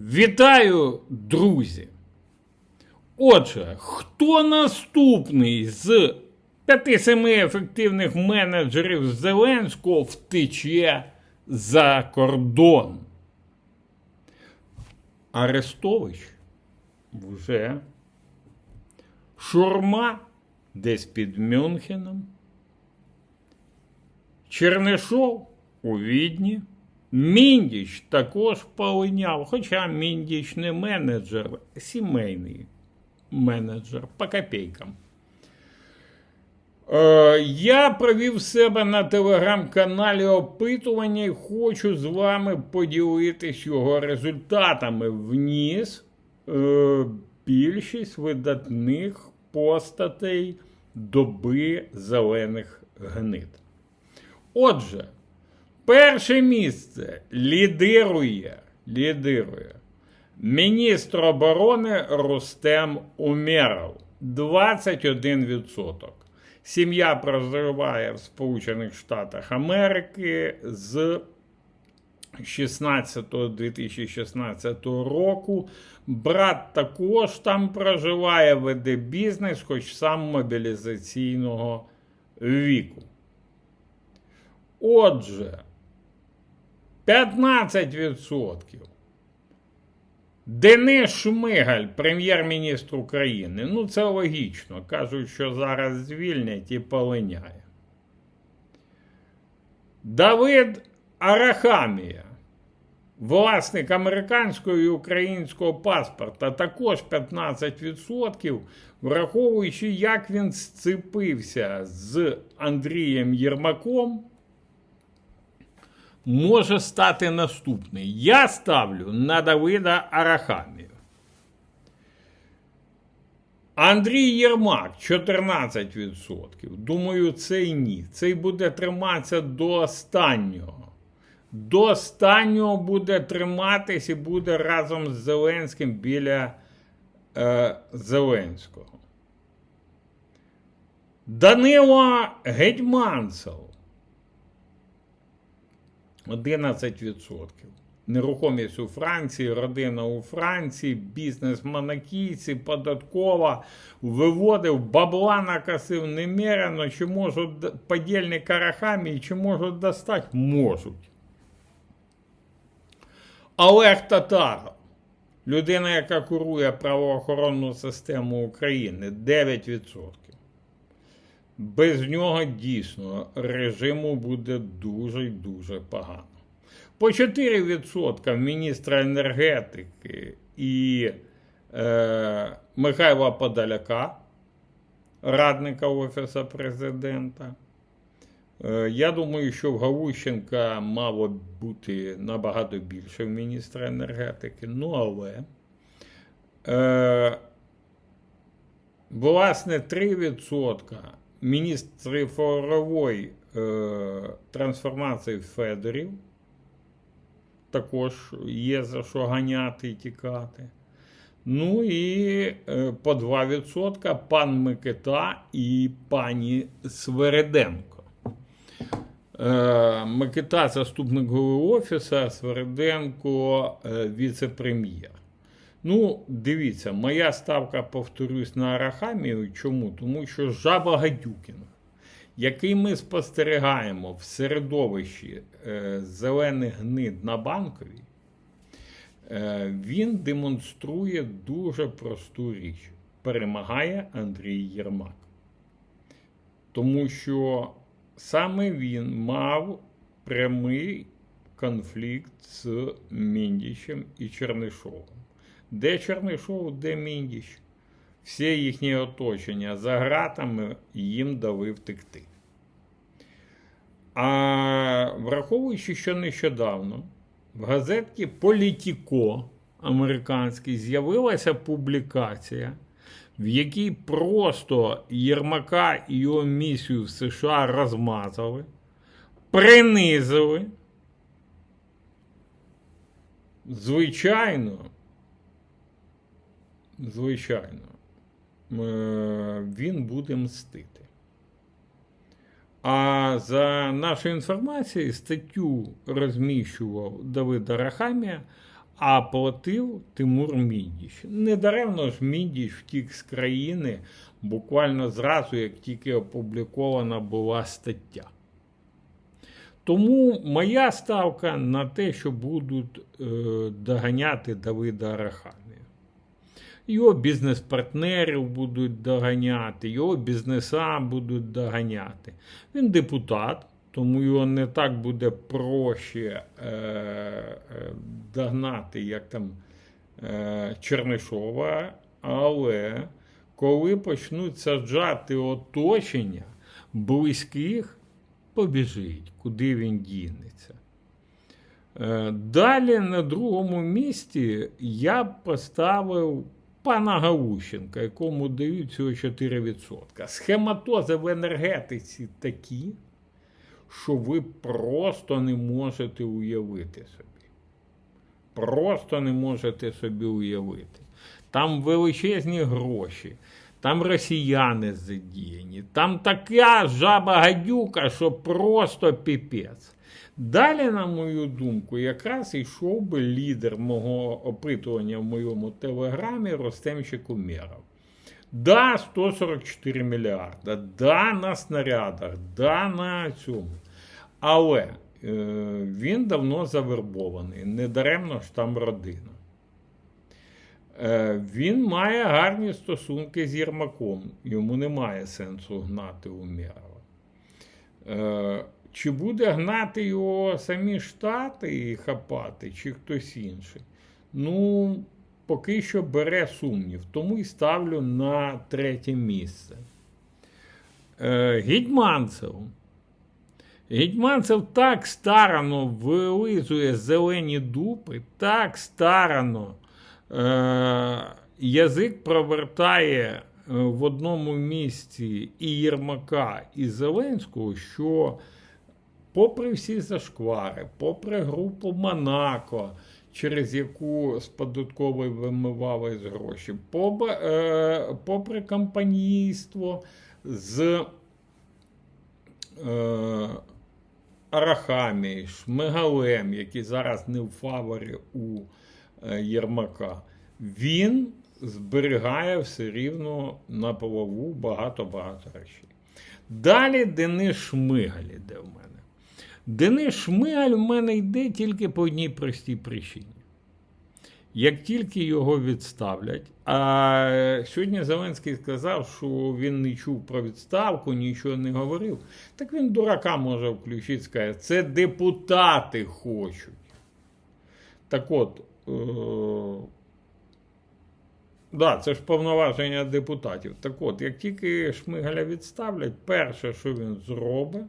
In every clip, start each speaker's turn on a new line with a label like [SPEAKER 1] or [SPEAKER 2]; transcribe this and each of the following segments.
[SPEAKER 1] Вітаю, друзі! Отже, хто наступний з 5-7 ефективних менеджерів Зеленського втече за кордон? Арестович вже. Шурма десь під Мюнхеном. Чернишов у Відні. Міндіч також полиняв, хоча Міндіч не менеджер, сімейний менеджер по копійкам. Е, я провів себе на телеграм-каналі опитування і хочу з вами поділитись його результатами. Вніс е, більшість видатних постатей доби зелених гнид. Отже, перше місце лідирує, лідирує міністр оборони Рустем Умєров 21%. Сім'я проживає в Сполучених Штатах Америки з 16 2016 року. Брат також там проживає, веде бізнес, хоч сам мобілізаційного віку. Отже, 15%. Денис Шмигаль, прем'єр-міністр України. Ну, це логічно. Кажуть, що зараз звільнять і полиняє. Давид Арахамія, власник американського і українського паспорта, також 15%, враховуючи, як він сцепився з Андрієм Єрмаком, може стати наступний. Я ставлю на Давида Арахамію. Андрій Єрмак 14%. Думаю, цей ні. Цей буде триматися до останнього. До останнього буде триматись і буде разом з Зеленським біля е, Зеленського. Данило Гетьманцев 11%. Нерухомість у Франції, родина у Франції, бізнес монакійці, податкова, виводив, бабла накосив немерено, чи можуть подільник Арахамії, чи можуть достати? Можуть. Олег Татаров, людина, яка курує правоохоронну систему України, 9%. Без нього дійсно режиму буде дуже й дуже погано. По 4% міністра енергетики і е, Михайла Подоляка, радника Офісу президента. Е, я думаю, що в Галущенка мало бути набагато більше в міністра енергетики. Ну, але. Е, власне, 3% міністр цифрової е, трансформації Федорів. Також є за що ганяти і тікати. Ну і е, по 2% пан Микита і пані Свереденко. Е, Микита заступник голови офісу, а Свереденко е, віце-прем'єр. Ну, дивіться, моя ставка, повторюсь, на Арахамію. Чому? Тому що жаба Гадюкін, який ми спостерігаємо в середовищі е, зелених гнид на банковій, е, він демонструє дуже просту річ. Перемагає Андрій Єрмак. Тому що саме він мав прямий конфлікт з Міндічем і Чернишовим. Де Чернишов, де Міндіч? Всі їхні оточення за гратами їм дали втекти. А враховуючи, що нещодавно в газетці Політіко американській з'явилася публікація, в якій просто Єрмака і його місію в США розмазали, принизили. Звичайно, звичайно, е, він буде мстити. А за нашою інформацією, статтю розміщував Давид Арахамія, а платив Тимур Мідіч. Недаремно ж Мідіч втік з країни буквально зразу, як тільки опублікована була стаття. Тому моя ставка на те, що будуть е, доганяти Давида Арахамія. Його бізнес-партнерів будуть доганяти, його бізнеса будуть доганяти. Він депутат, тому його не так буде проще е, е, догнати, як там е, Чернишова, але коли почнуть саджати оточення близьких, побіжить, куди він дінеться. Е, Далі на другому місці я поставив пана Галущенка, якому дають всього 4%. Схематози в енергетиці такі, що ви просто не можете уявити собі. Просто не можете собі уявити. Там величезні гроші, там росіяни задіяні, там така жаба гадюка, що просто піпець. Далі, на мою думку, якраз йшов би лідер мого опитування в моєму телеграмі Ростемчик Умєров. Да, 144 мільярда, да, на снарядах, да, на цьому. Але е, він давно завербований, недаремно ж там родина. Е, він має гарні стосунки з Єрмаком. Йому немає сенсу гнати Умєрова. Е, чи буде гнати його самі Штати і хапати, чи хтось інший? Ну, поки що бере сумнів, тому і ставлю на третє місце. Е, Гідманцев. Гідманцев так старано вилизує зелені дупи, так старано е, язик провертає е, в одному місці і Єрмака, і Зеленського, що попри всі зашквари, попри групу Монако, через яку з податкової вимивались гроші, попри, е, попри компанійство з е, Арахамі, Шмигалем, які зараз не в фаворі у е, Єрмака, він зберігає все рівно на плаву багато-багато речей. Далі Денис Шмигаль іде в мене. Денис Шмигаль в мене йде тільки по одній простій причині. Як тільки його відставлять, а сьогодні Зеленський сказав, що він не чув про відставку, нічого не говорив, так він дурака може включити, сказати, це депутати хочуть. Так от, е- да, це ж повноваження депутатів. Так от, як тільки Шмигаля відставлять, перше, що він зробить,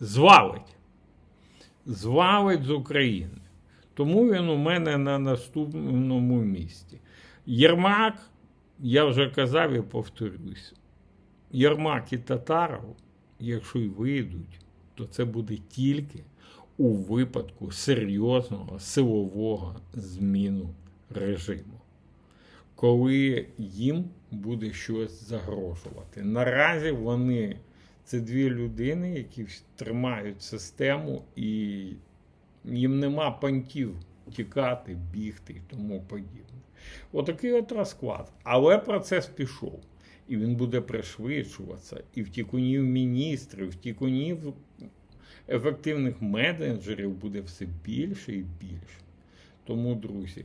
[SPEAKER 1] звалить. Звалить з України. Тому він у мене на наступному місці. Єрмак, я вже казав і повторюсь, Єрмак і Татаров, якщо й вийдуть, то це буде тільки у випадку серйозного силового зміну режиму, коли їм буде щось загрожувати. Наразі вони це дві людини, які тримають систему, і їм нема пантів тікати, бігти і тому подібне. Отакий от розклад. Але процес пішов. І він буде пришвидшуватися. І втікунів міністрів, втікунів ефективних менеджерів буде все більше і більше. Тому, друзі,